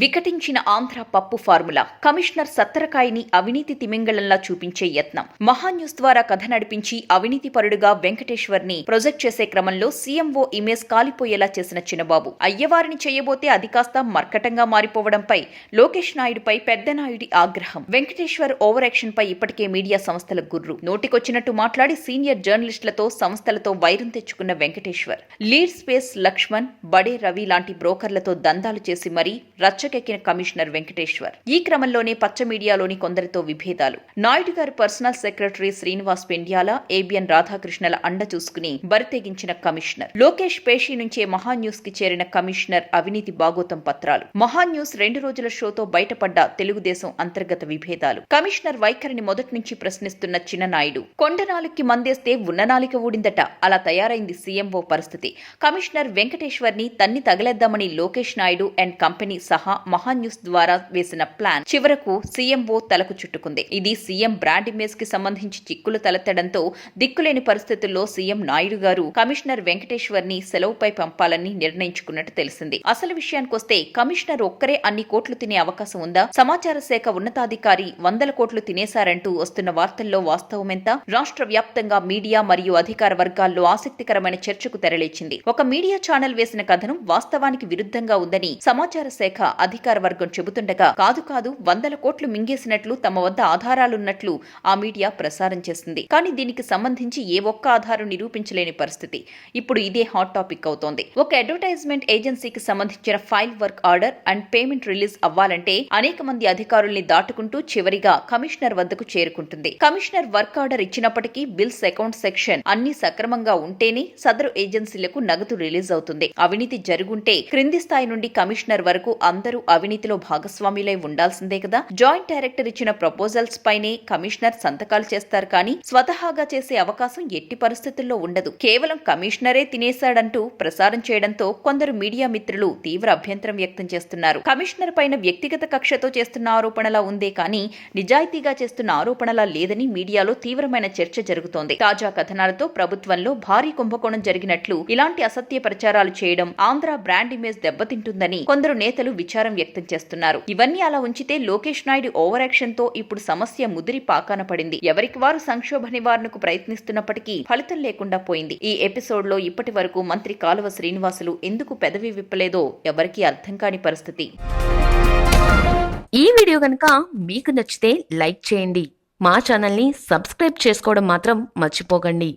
వికటించిన ఆంధ్ర పప్పు formula. Commissioner సత్తరకాయని అవినీతి తిమింగళంలా చూపించే యత్నం. మహాన్యూస్ ద్వారా కథ నడిపించి అవినీతి పరుడుగా వెంకటేశ్వర్ని ప్రొజెక్ట్ చేసే క్రమంలో సీఎంఓ ఇమేజ్ కాలిపోయేలా చేసిన చిన్నబాబు. అయ్యవారిని చేయబోతే అది కాస్త మర్కటంగా మారిపోవడంపై లోకేష్ నాయుడుపై పెద్దనాయుడి ఆగ్రహం. వెంకటేశ్వర్ ఓవర్ యాక్షన్ పై ఇప్పటికే మీడియా సంస్థల గుర్రు. నోటికొచ్చినట్టు మాట్లాడి సీనియర్ జర్నలిస్టులతో సంస్థలతో వైరం తెచ్చుకున్న వెంకటేశ్వర్. లీడ్ స్పేస్ లక్ష్మణ్ బడే రవి లాంటి బ్రోకర్లతో దందాలు చేసి మరీ రచ్చకెక్కిన కమిషనర్ వెంకటేశ్వర్. ఈ క్రమంలోనే పచ్చ మీడియాలోని కొందరితో విభేదాలు. నాయుడు గారి personal secretary Srinivas Pendyala ABN రాధాకృష్ణల అండ చూసుకుని బరితెగించిన కమిషనర్. లోకేష్ పేషి నుంచే మహాన్యూస్కి చేరిన కమిషనర్ అవినీతి బాగోతం పత్రాలు. మహాన్యూస్ రెండు రోజుల షోతో బయటపడ్డ తెలుగుదేశం అంతర్గత విభేదాలు. కమిషనర్ వైఖరిని మొదటి నుంచి ప్రశ్నిస్తున్న చిన్ననాయుడు కొండనాలుకి మందేస్తే ఉన్ననాలిక ఊడిందట. అలా తయారైంది సీఎంఓ పరిస్థితి. కమిషనర్ వెంకటేశ్వర్ని తన్ని తగలేద్దామని లోకేష్ నాయుడు అండ్ కంపెనీ సహా మహాన్యూస్ ద్వారా వేసిన ప్లాన్ చివరకు సీఎంఓ తలకు చుట్టుకుంది. ఇది సీఎం బ్రాండ్ ఇమేజ్కి సంబంధించి చిక్కులు తలెత్తడంతో దిక్కులేని పరిస్థితుల్లో సీఎం నాయుడు గారు కమిషనర్ వెంకటేశ్వర్ని సెలవుపై పంపాలని నిర్ణయించుకున్నట్టు తెలిసింది. అసలు విషయానికొస్తే కమిషనర్ ఒక్కరే అన్ని కోట్లు తినే అవకాశం ఉందా? సమాచార శాఖ ఉన్నతాధికారి వందల కోట్లు తినేశారంటూ వస్తున్న వార్తల్లో వాస్తవమెంత? రాష్ట్ర వ్యాప్తంగా మీడియా మరియు అధికార వర్గాల్లో ఆసక్తికరమైన చర్చకు తెరలేచింది. ఒక మీడియా ఛానల్ వేసిన కథనం వాస్తవానికి విరుద్ధంగా ఉందని సమాచార శాఖ అధికార వర్గం చెబుతుండగా కాదు కాదు వందల కోట్లు మింగేసినట్లు తమ వద్ద ఆధారాలున్నట్లు ఆ మీడియా ప్రసారం చేస్తుంది కానీ దీనికి సంబంధించి ఏ ఒక్క ఆధారం నిరూపించలేని పరిస్థితి. ఇప్పుడు ఇదే హాట్ టాపిక్ అవుతోంది. ఒక అడ్వర్టైజ్మెంట్ ఏజెన్సీకి సంబంధించిన file work order and payment release అవ్వాలంటే అనేక మంది అధికారుల్ని దాటుకుంటూ చివరిగా కమిషనర్ వద్దకు చేరుకుంటుంది. కమిషనర్ వర్క్ ఆర్డర్ ఇచ్చినప్పటికీ బిల్స్ అకౌంట్ సెక్షన్ అన్ని సక్రమంగా ఉంటేనే సదరు ఏజెన్సీలకు నగదు రిలీజ్ అవుతుంది. అవినీతి జరుగుంటే క్రింది స్థాయి నుండి కమిషనర్ వరకు అందరూ అవినీతిలో భాగస్వాములై ఉండాల్సిందే కదా. జాయింట్ డైరెక్టర్ ఇచ్చిన ప్రపోజల్స్ పైనే కమిషనర్ సంతకాలు చేస్తారు కానీ స్వతహాగా చేసే అవకాశం ఎట్టి పరిస్థితుల్లో ఉండదు. కేవలం కమిషనరే తినేశాడంటూ ప్రసారం చేయడంతో కొందరు మీడియా మిత్రులు తీవ్ర అభ్యంతరం వ్యక్తం చేస్తున్నారు. కమిషనర్ పైన వ్యక్తిగత కక్షతో చేస్తున్న ఆరోపణలా ఉందే కానీ నిజాయితీగా చేస్తున్న ఆరోపణలా లేదని మీడియాలో తీవ్రమైన చర్చ జరుగుతోంది. తాజా కథనాలతో ప్రభుత్వంలో భారీ కుంభకోణం జరిగినట్లు ఇలాంటి అసత్య ప్రచారాలు చేయడం ఆంధ్ర బ్రాండ్ ఇమేజ్ దెబ్బతింటుందని కొందరు నేతలు విచారం వ్యక్తం చేస్తున్నారు. ఇవన్నీ అలా ఉంచితే లోకేష్ నాయుడు ఓవర్ యాక్షన్తో ఇప్పుడు సమస్య ముదిరి పాకాన పడింది. ఎవరికి వారు సంక్షోభ నివారణకు ప్రయత్నిస్తున్నప్పటికీ ఫలితం లేకుండా పోయింది. ఈ ఎపిసోడ్లో ఇప్పటి వరకు మంత్రి కాలువ శ్రీనివాసులు ఎందుకు పెదవి విప్పలేదో ఎవరికీ అర్థం కాని పరిస్థితి. ఈ వీడియో కనుక మీకు నచ్చితే లైక్ చేయండి. మా ఛానల్ని సబ్స్క్రైబ్ చేసుకోవడం మాత్రం మర్చిపోకండి.